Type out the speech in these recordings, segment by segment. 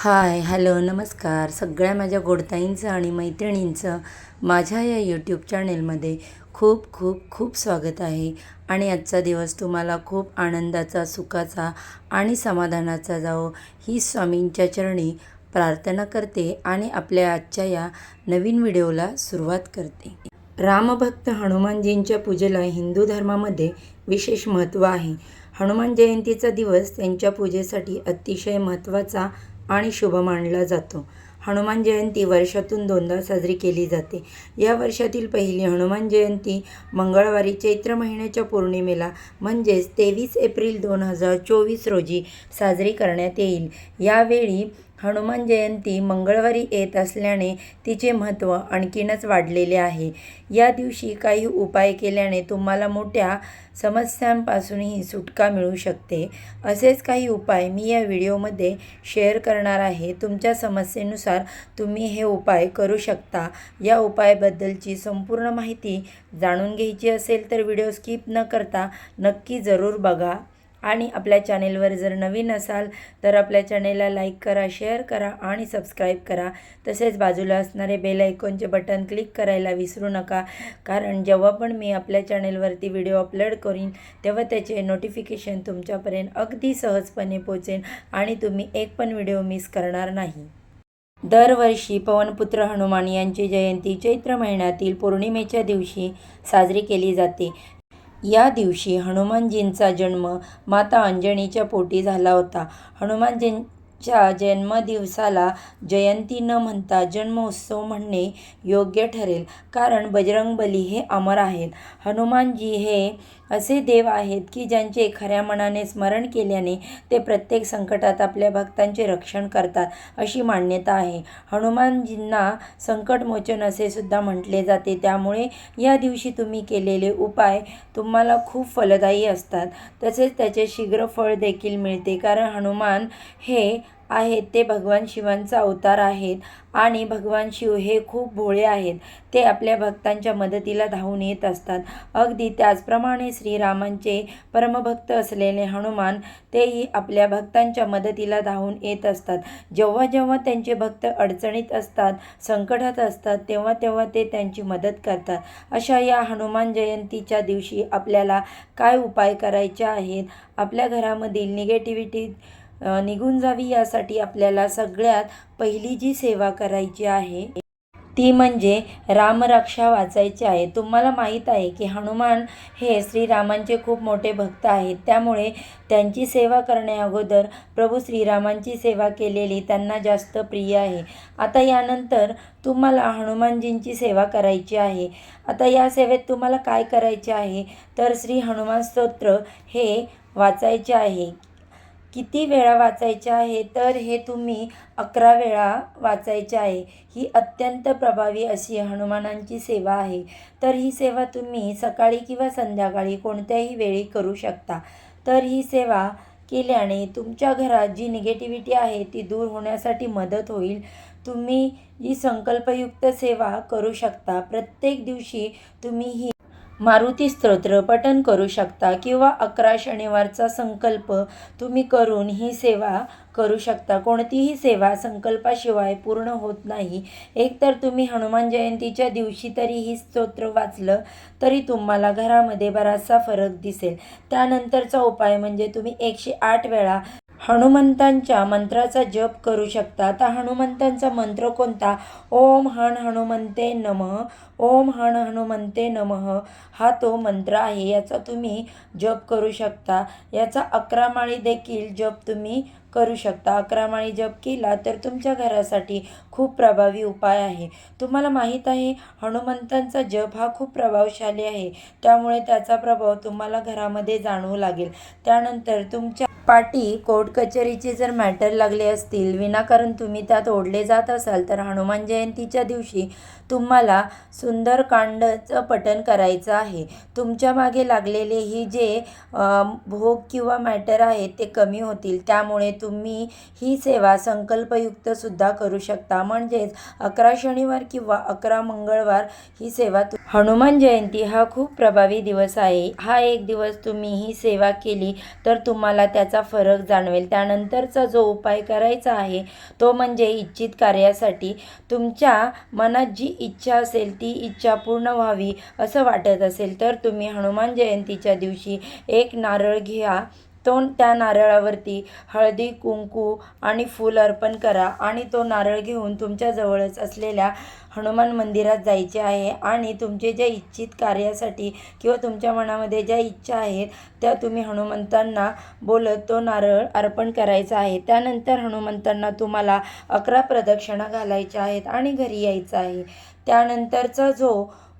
Hi hello नमस्कार. सगळ्या माझ्या गोडताईंचं आणि मैत्रिणींचं माझ्या या यूट्यूब चॅनेलमध्ये खूप खूप खूप स्वागत आहे. आणि आजचा दिवस तुम्हाला खूप आनंदाचा सुखाचा आणि समाधानाचा जावो ही स्वामींच्या चरणी प्रार्थना करते आणि आपल्या आजच्या या नवीन व्हिडिओला सुरुवात करते. रामभक्त हनुमानजींच्या पूजेला हिंदू धर्मामध्ये विशेष महत्त्व आहे. हनुमान जयंतीचा दिवस त्यांच्या पूजेसाठी अतिशय महत्त्वाचा आणि शुभ मानला जातो. हनुमान जयंती वर्षातून दोनदा साजरी केली जाते. या वर्षातील पहिली हनुमान जयंती मंगळवारी चैत्र महिन्याच्या पौर्णिमेला म्हणजेच तेवीस एप्रिल दोन हजार चोवीस रोजी साजरी करण्यात येईल. यावेळी हनुमान जयंती मंगळवारी येत असल्याने तिचे महत्त्व आणखीनच वाढलेले आहे. या दिवशी काही उपाय केल्याने तुम्हाला मोठ्या समस्यांपासूनही सुटका मिळू शकते. असेच काही उपाय मी या व्हिडिओमध्ये शेअर करणार आहे. तुमच्या समस्येनुसार तुम्ही हे उपाय करू शकता. या उपायाबद्दलची संपूर्ण माहिती जाणून घ्यायची असेल तर व्हिडिओ स्किप न करता नक्की जरूर बघा. आणि आपल्या चॅनेलवर जर नवीन असाल तर आपल्या चॅनेलला लाईक करा शेअर करा आणि सबस्क्राईब करा. तसेच बाजूला असणारे बेल आयकॉनचे बटन क्लिक करायला विसरू नका. कारण जेव्हा पण मी आपल्या चॅनेलवरती व्हिडिओ अपलोड करीन तेव्हा त्याचे नोटिफिकेशन तुमच्यापर्यंत अगदी सहजपणे पोचेन आणि तुम्ही एक पण व्हिडिओ मिस करणार नाही. दरवर्षी पवनपुत्र हनुमान यांची जयंती चैत्र महिन्यातील पौर्णिमेच्या दिवशी साजरी केली जाते. या दिवशी हनुमानजींचा जन्म माता अंजनीच्या पोटी झाला होता. च्या जन्मदिवसाला जयंती न म्हणता जन्मोत्सव म्हणणे योग्य ठरेल. कारण बजरंगबली हे अमर आहेत. हनुमानजी हे असे देव आहेत की ज्यांचे खऱ्या मनाने स्मरण केल्याने ते प्रत्येक संकटात आपल्या भक्तांचे रक्षण करतात अशी मान्यता आहे. हनुमानजींना संकटमोचन असे सुद्धा म्हटले जाते. त्यामुळे या दिवशी तुम्ही केलेले उपाय तुम्हाला खूप फलदायी असतात. तसेच त्याचे शीघ्र फळ देखील मिळते. कारण हनुमान हे आहेत. ते भगवान शिवांचा अवतार आहेत आणि भगवान शिव हे खूप भोळे आहेत. ते आपल्या भक्तांच्या मदतीला धावून येत असतात. अगदी त्याचप्रमाणे श्रीरामांचे परमभक्त असलेले हनुमान तेही आपल्या भक्तांच्या मदतीला धावून येत असतात. जेव्हा जेव्हा त्यांचे भक्त अडचणीत असतात संकटात असतात तेव्हा तेव्हा ते त्यांची मदत करतात. अशा या हनुमान जयंतीच्या दिवशी आपल्याला काय उपाय करायचे आहेत? आपल्या घरामधील निगेटिव्हिटी निघून जावी यासाठी आपल्याला सगळ्यात पहिली जी सेवा करायची आहे ती म्हणजे रामरक्षा वाचायची आहे. तुम्हाला माहीत आहे की हनुमान हे श्रीरामांचे खूप मोठे भक्त आहेत. त्यामुळे त्यांची सेवा करण्याअगोदर प्रभू श्रीरामांची सेवा केलेली त्यांना जास्त प्रिय आहे. आता यानंतर तुम्हाला हनुमानजींची सेवा करायची आहे. आता या सेवेत तुम्हाला काय करायचे आहे? तर श्री हनुमान स्तोत्र हे वाचायचे आहे. किती वेळा वाचायचे आहे तर हे तुम्ही अकरा वेळा वाचायचे आहे. ही अत्यंत प्रभावी अशी हनुमानांची सेवा आहे. तर ही सेवा तुम्ही सकाळी किंवा संध्याकाळी कोणत्याही वेळी करू शकता. तर ही सेवा केल्याने तुमच्या घरात जी निगेटिव्हिटी आहे ती दूर होण्यासाठी मदत होईल. तुम्ही ही संकल्पयुक्त सेवा करू शकता प्रत्येक दिवशी तुम्ही ही मारुती स्तोत्र पठन करू शकता किंवा अकरा शनिवारचा संकल्प तुम्ही करून ही सेवा करू शकता. कोणतीही सेवा संकल्पाशिवाय पूर्ण होत नाही. एकतर तुम्ही हनुमान जयंतीच्या दिवशी तरी ही स्तोत्र वाचलं तरी तुम्हाला घरामध्ये बराचसा फरक दिसेल. त्यानंतरचा उपाय म्हणजे तुम्ही एकशे आठ वेळा हनुमंतांच्या मंत्राचा जप करू शकता. आता हनुमंतांचा मंत्र कोणता? ओम हण हनुमंते नमः ओम हण हनुमंते नमः. हा तो मंत्र आहे याचा तुम्ही जप करू शकता. याचा अकरा माळी देखील जप तुम्ही करू शकता. अकरा माळी जप केला तर तुमच्या घरासाठी खूप प्रभावी उपाय आहे. तुम्हाला माहीत आहे हनुमंतांचा जप हा खूप प्रभावशाली आहे. त्यामुळे त्याचा प्रभाव तुम्हाला घरामध्ये जाणवू लागेल. त्यानंतर तुमच्या पाटी कोर्ट कचेरीचे जर मॅटर लागले असतील विनाकारण तुम्ही त्यात ओढले जात असाल तर हनुमान जयंतीच्या दिवशी तुम्हाला सुंदरकांडचं पठण करायचं आहे. तुमच्या मागे लागलेले ही जे भोग किंवा मॅटर आहेत ते कमी होतील. त्यामुळे तुम्ही ही सेवा संकल्पयुक्तसुद्धा करू शकता. म्हणजेच अकरा शनिवार किंवा अकरा मंगळवार ही सेवा तु हनुमान जयंती हा खूप प्रभावी दिवस आहे. हा एक दिवस तुम्ही ही सेवा केली तर तुम्हाला त्याचा फरक जाणवेल. त्यानंतरचा जो उपाय करायचा आहे तो म्हणजे इच्छित कार्यासाठी तुमच्या मनात जी इच्छा असेल ती इच्छा पूर्ण व्हावी असं वाटत असेल तर तुम्ही हनुमान जयंतीच्या दिवशी एक नारळ घ्या. तो त्या नारळावरती हळदी कुंकू आणि फूल अर्पण करा आणि तो नारळ घेऊन तुमच्या जवळच असलेल्या हनुमान मंदिरात जायचे आहे आणि तुमचे ज्या इच्छित कार्यासाठी किंवा तुमच्या मनामध्ये ज्या इच्छा आहेत त्या तुम्ही हनुमंतांना बोलत तो नारळ अर्पण करायचा आहे. त्यानंतर हनुमंतांना तुम्हाला अकरा प्रदक्षिणा घालायच्या आहेत आणि घरी यायचं आहे. त्यानंतरचा जो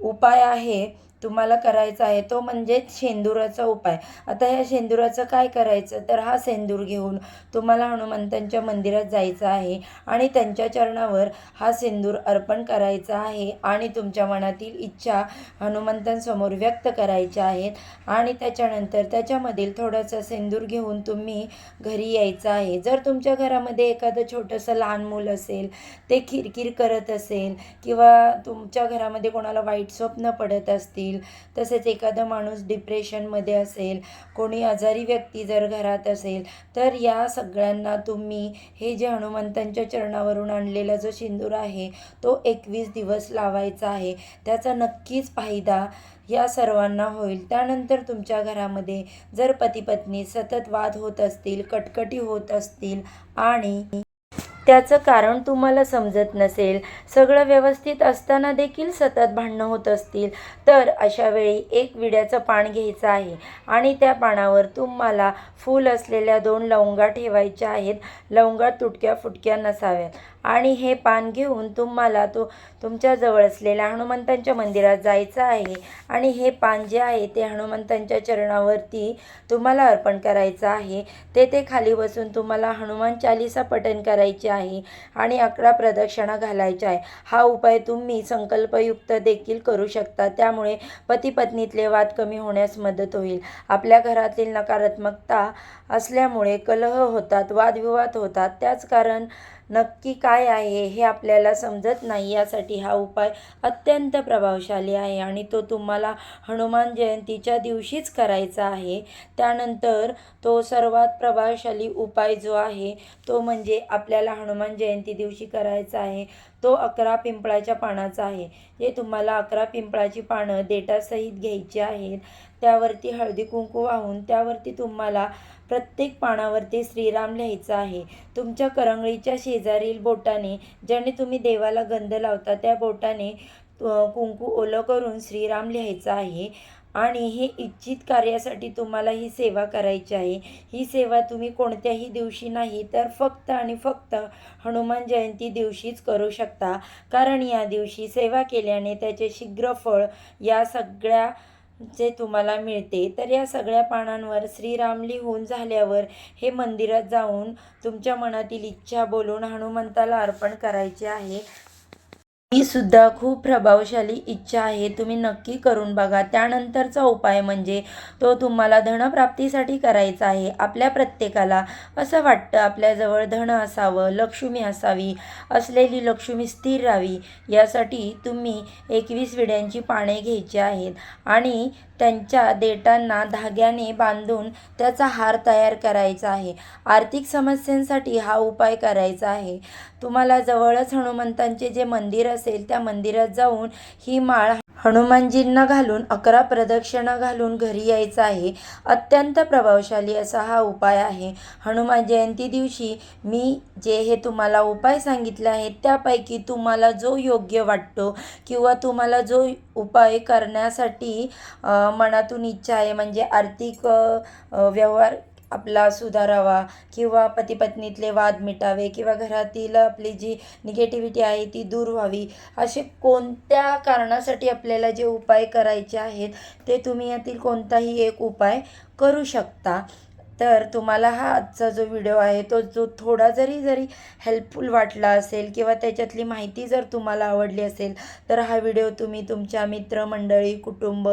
उपाय आहे तुम्हाला करायचा आहे तो म्हणजे शेंदुराचा उपाय. आता ह्या शेंदुराचं काय करायचं? तर हा सेंदूर घेऊन तुम्हाला हनुमंतांच्या मंदिरात जायचं आहे आणि त्यांच्या चरणावर हा सेंदूर अर्पण करायचा आहे आणि तुमच्या मनातील इच्छा हनुमंतांसमोर व्यक्त करायच्या आहेत आणि त्याच्यानंतर त्याच्यामधील थोडंसं सेंदूर घेऊन तुम्ही घरी यायचं आहे. जर तुमच्या घरामध्ये एखादं छोटंसं लहान मूल असेल ते खिरकिर करत असेल किंवा तुमच्या घरामध्ये कोणाला वाईट स्वप्न पडत असतील तसेच एखादा माणूस डिप्रेशनमध्ये असेल कोणी आजारी व्यक्ती जर घरात असेल तर या सगळ्यांना तुम्ही हे जे हनुमंतांच्या चरणावरून आणलेला जो सिंदूर आहे तो एकवीस दिवस लावायचा आहे. त्याचा नक्कीच फायदा या सर्वांना होईल. त्यानंतर तुमच्या घरामध्ये जर पती पत्नी सतत वाद होत असतील कटकटी होत असतील आणि त्याचं कारण तुम्हाला समजत नसेल. सगळं व्यवस्थित असताना देखील सतत भांडणं होत असतील. तर अशा वेळी एक विड्याचं पान घ्यायचं आहे. आणि त्या पानावर तुम्हाला फूल असलेल्या दोन लवंगा ठेवायच्या आहेत. लवंगा तुटक्या फुटक्या नसाव्यात. आणि हे पान घेऊन तुम्हाला तो तुमच्याजवळ असलेल्या हनुमंतांच्या मंदिरात जायचं आहे. आणि हे पान जे आहे ते हनुमंतांच्या चरणावरती तुम्हाला अर्पण करायचं आहे. तेथे खाली बसून तुम्हाला हनुमान चालिसा पठण करायचे आहे आणि अकरा प्रदक्षिणा घालायच्या आहे. हा उपाय तुम्ही संकल्पयुक्त देखील करू शकता. त्यामुळे पती पत्नीतले वाद कमी होण्यास मदत होईल. आपल्या घरातील नकारात्मकता असल्यामुळे कलह होतात वादविवाद होतात. त्याच कारण नक्की काय आहे हे आपल्याला समजत नाही. यासाठी हा उपाय अत्यंत प्रभावशाली आहे आणि तो तुम्हाला हनुमान जयंतीच्या दिवशीच करायचा आहे. त्यानंतर तो सर्वात प्रभावशाली उपाय जो आहे तो म्हणजे आपल्याला हनुमान जयंती दिवशी करायचा आहे. तो अकरा पिंपळाच्या पानाचा आहे. जे तुम्हाला अकरा पिंपळाची पानं देटासहित घ्यायची आहेत त्यावरती हळदी कुंकू वाहून त्यावरती तुम्हाला प्रत्येक पानावरती श्रीराम लिहायचं आहे. तुमच्या करंगळीच्या शेजारील बोटाने ज्याने तुम्ही देवाला गंध लावता त्या बोटाने कुंकू ओलं करून श्रीराम लिहायचं आहे. आणि हे इच्छित कार्यासाठी तुम्हाला ही सेवा करायची आहे. ही सेवा तुम्ही कोणत्याही दिवशी नाही तर फक्त आणि फक्त हनुमान जयंती दिवशीच करू शकता. कारण या दिवशी सेवा केल्याने त्याचे शीघ्र फळ या सगळ्या जे तुम्हाला मिळते तर या सगळ्या पानांवर श्रीराम लिहून झाल्यावर हे मंदिरात जाऊन तुमच्या मनातील इच्छा बोलून हनुमंताला अर्पण करायचे आहे. ही सुद्धा खूप प्रभावशाली इच्छा आहे. तुम्ही नक्की करून बघा. त्यानंतरचा उपाय म्हणजे तो तुम्हाला धनप्राप्तीसाठी करायचा आहे. आपल्या प्रत्येकाला असं वाटतं आपल्याजवळ धन असावं लक्ष्मी असावी असलेली लक्ष्मी स्थिर राहावी. यासाठी तुम्ही एकवीस विड्यांची पाने घ्यायची आहेत. आणि त्यांच्या देठांना धाग्याने बांधून त्याचा हार तयार करायचा आहे. आर्थिक समस्यांसाठी हा उपाय करायचा आहे. तुम्हाला जवळच हनुमंतांचे जे मंदिर असेल त्या मंदिरात जाऊन ही माळ हनुमानजींना घालून अकरा प्रदक्षिणा घालून घरी यायचं आहे. अत्यंत प्रभावशाली असा हा उपाय आहे. हनुमान जयंती दिवशी मी जे हे तुम्हाला उपाय सांगितले आहेत त्यापैकी तुम्हाला जो योग्य वाटतो किंवा तुम्हाला जो उपाय करण्यासाठी मनातून इच्छा आहे म्हणजे आर्थिक व्यवहार आपला सुधारावा किंवा पतीपत्नीतले वाद मिटावे किंवा घरातील आपली जी निगेटिव्हिटी आहे ती दूर व्हावी असे कोणत्या कारणासाठी आपल्याला जे उपाय करायचे आहेत ते तुम्ही यातील कोणताही एक उपाय करू शकता. तर तुम्हाला हा आजचा जो व्हिडिओ आहे तो जो थोडा जरी जरी हेल्पफुल वाटला असेल किंवा त्याच्यातली माहिती जर तुम्हाला आवडली असेल तर हा व्हिडिओ तुम्ही तुमच्या मित्रमंडळी कुटुंब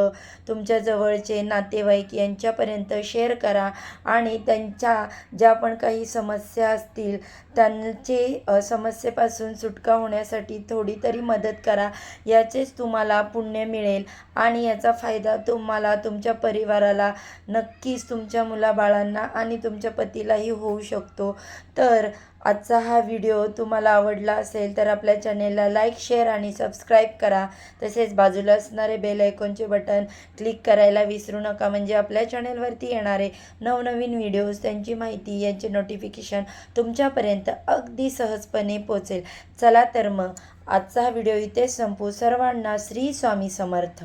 तुमच्या जवळचे नातेवाईक यांच्यापर्यंत शेअर करा आणि त्यांच्या ज्या पण काही समस्या असतील त्यांचे समस्येपासून सुटका होण्यासाठी थोडी तरी मदत करा. याचेच तुम्हाला पुण्य मिळेल आणि याचा फायदा तुम्हाला तुमच्या परिवाराला नक्कीच तुमच्या मुलाबाळांना आणि तुमच्या पतीलाही होऊ शकतो. तर आजचा हा व्हिडिओ तुम्हाला आवडला असेल तर आपल्या चॅनेलला लाईक शेअर आणि सबस्क्राईब करा. तसेच बाजूला असणारे बेल आयकॉनचे बटन क्लिक करायला विसरू नका. म्हणजे आपल्या चॅनेलवरती येणारे नवनवीन व्हिडिओज त्यांची माहिती यांचे नोटिफिकेशन तुमच्यापर्यंत अगदी सहजपणे पोचेल चला तर मग आजचा हा व्हिडिओ इथे संपू. सर्वांना श्री स्वामी समर्थ.